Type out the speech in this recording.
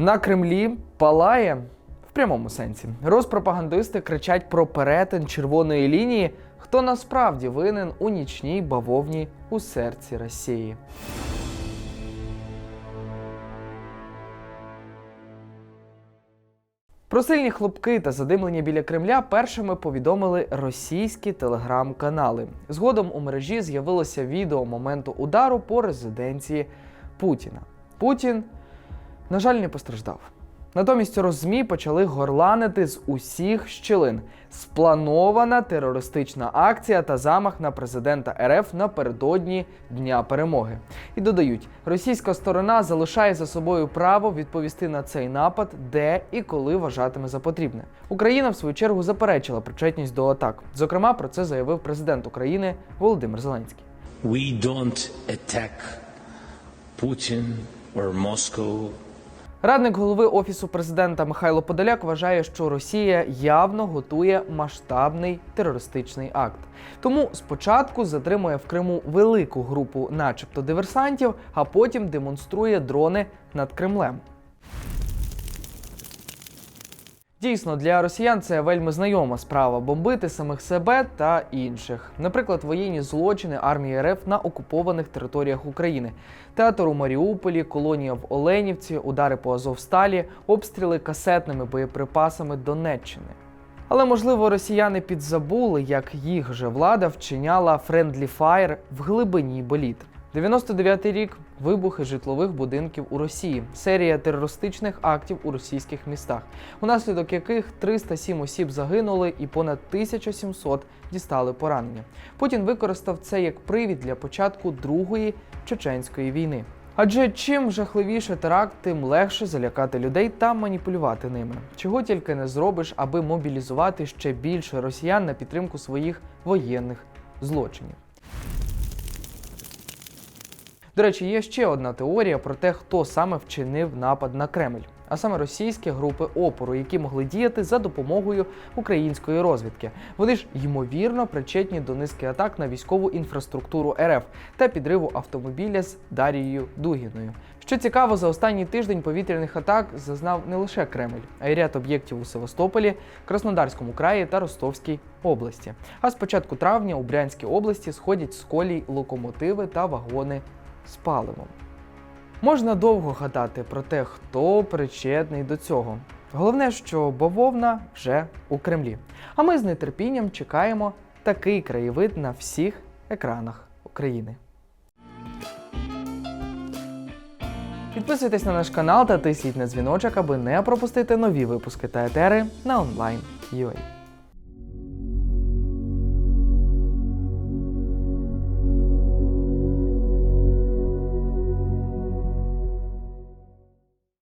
На Кремлі палає в прямому сенсі. Розпропагандисти кричать про перетин червоної лінії. Хто насправді винен у нічній бавовні у серці Росії? Про сильні хлопки та задимлення біля Кремля першими повідомили російські телеграм-канали. Згодом у мережі з'явилося відео моменту удару по резиденції Путіна. Путін, на жаль, не постраждав. Натомість роззмі почали горланити з усіх щілин. Спланована терористична акція та замах на президента РФ напередодні Дня перемоги. І додають, російська сторона залишає за собою право відповісти на цей напад, де і коли вважатиме за потрібне. Україна, в свою чергу, заперечила причетність до атак. Зокрема, про це заявив президент України Володимир Зеленський. We don't attack Putin or Moscow. Радник голови офісу президента Михайло Подоляк вважає, що Росія явно готує масштабний терористичний акт. Тому спочатку затримує в Криму велику групу, начебто диверсантів, а потім демонструє дрони над Кремлем. Дійсно, для росіян це вельми знайома справа бомбити самих себе та інших. Наприклад, воєнні злочини армії РФ на окупованих територіях України, театр у Маріуполі, колонія в Оленівці, удари по Азовсталі, обстріли касетними боєприпасами Донеччини. Але можливо росіяни підзабули, як їх же влада вчиняла Friendly Fire в глибині боліт. 99-й рік вибухи житлових будинків у Росії, серія терористичних актів у російських містах, унаслідок яких 307 осіб загинули і понад 1700 дістали поранення. Путін використав це як привід для початку другої чеченської війни. Адже чим жахливіше теракт, тим легше залякати людей та маніпулювати ними. Чого тільки не зробиш, аби мобілізувати ще більше росіян на підтримку своїх воєнних злочинів. До речі, є ще одна теорія про те, хто саме вчинив напад на Кремль, а саме російські групи опору, які могли діяти за допомогою української розвідки. Вони ж ймовірно причетні до низки атак на військову інфраструктуру РФ та підриву автомобіля з Дарією Дугіною. Що цікаво, за останній тиждень повітряних атак зазнав не лише Кремль, а й ряд об'єктів у Севастополі, Краснодарському краї та Ростовській області. А з початку травня у Брянській області сходять з колій локомотиви та вагони з паливом. Можна довго гадати про те, хто причетний до цього. Головне, що бавовна вже у Кремлі. А ми з нетерпінням чекаємо такий краєвид на всіх екранах України. Підписуйтесь на наш канал та тисніть на дзвіночок, аби не пропустити нові випуски та етери на онлайн UA.